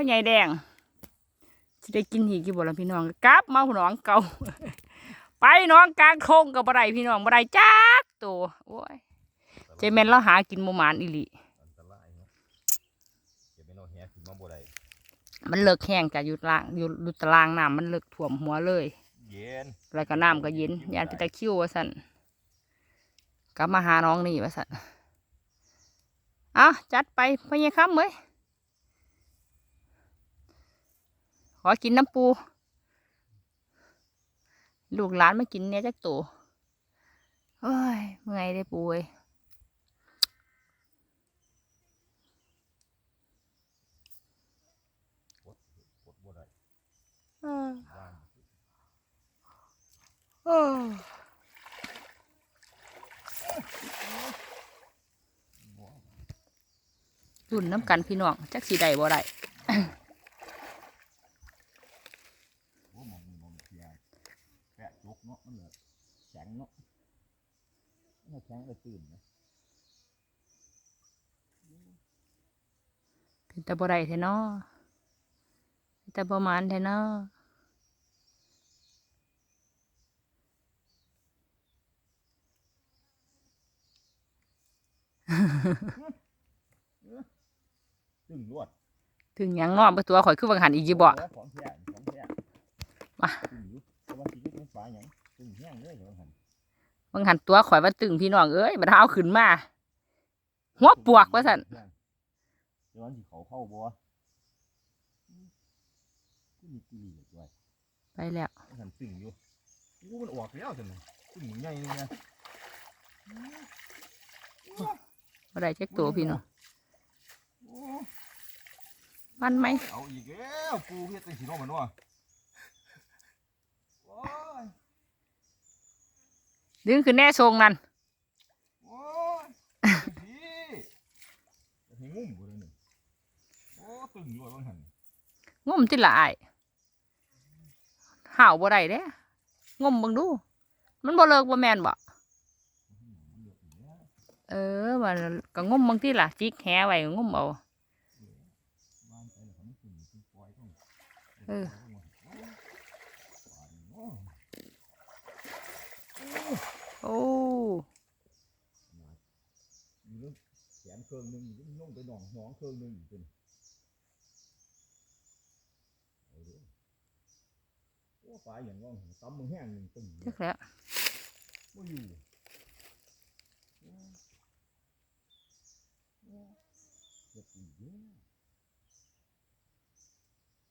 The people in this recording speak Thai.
พ่อใหญ่แดงสิได้กินหีกี่บ่ล่ะพี่น้องกลับมาหนองเก่า ไปหน้องกลางโคงกับบ่ได้พี่น้องบ่ได้จักตัวโอ้ยเจแม่นเราหากินหมูหมานอีหลีอันตรายเนาะเก็บไปเราแหขึ้นมาบ่ได้มันเลิกแห้งจ้ะอยู่ล่างอยู่อยู่ตารางน้ำมันเลิกท่วมหัวเลย เย็นแล้วก็น้ำก็เย็นยานไปตะคริวว่าสั่นกลับมาหาน้องนี่ว่าสั่นเอาจัดไปพ่อใหญ่ครับเว้ยข อกินน้ำปู ลูกหลานมากินเนี่ยจักตัวเฮ้ยเมื่อยได้ปูเอ้ยกดกดบ่ได้เออว่างเออรุ่นน้ำกันพี่น้องจักสีใดบ่ได้ โอ้มองมองเทียแปะจุกเนาะ มันเหลือแข็งเนาะมันแข็งเลยตื่นนะเป็นแต่บ่ได้แท้เนาะเป็นแต่ประมาณแท้เนาะตึงรวดถึงหยังเนอมตัวข่อยคือวังหันอีกอยู่บ่ของแท้ของแท้มาตึ งอยู่แต่ว่าสิเป็นฟ้าหยังตึงแห้งเลยเดี๋ยวหันวังหันตัวข่อยว่าตึงพี่น้องเอ้ยบัดเอาขึ้นมา หัวปวกว่าซั่นเดี๋ยวมันสิเขาเข้าบ่กูมีกีเลยจ้วยไปแล้วมันหันตึงอยู่กูมันออกแล้วจังตึงใหญ่เลยนะบ่ได้จักตัวพี่น้องโอ้มันไหมเอาอีกแล้วปูเฮ็ดจังสิเนาะมันว่าโอ้ย ดึงขึ้นแน่ทรงนั่นโอ้ยพี่ให้งุ่มบ่ได้นี่โอ้ตึงอยู่ว่างหันงมที่ละอายห่าวบ่ได้เด้งมเบิ่งดู มันบ่เลิกบ่แม่นบ่เออมันก็งมบางที่ล่ะจิกแหไว้งมเอาวางไปแล้วมันตึงตึงปล่อยต้องเออ โอ้ อยู่เรื่องแขนเครื่องหนึงอยู่ลงไปหนองหนองเครื่องหนึงอยู่เป็นเอาเด้อโอ้ปลาอย่างว่าตำมึงแห้งหนึ่งตึงจักแล้วไม่อยู่โอ้โอ้เจ็บอีกเด้อ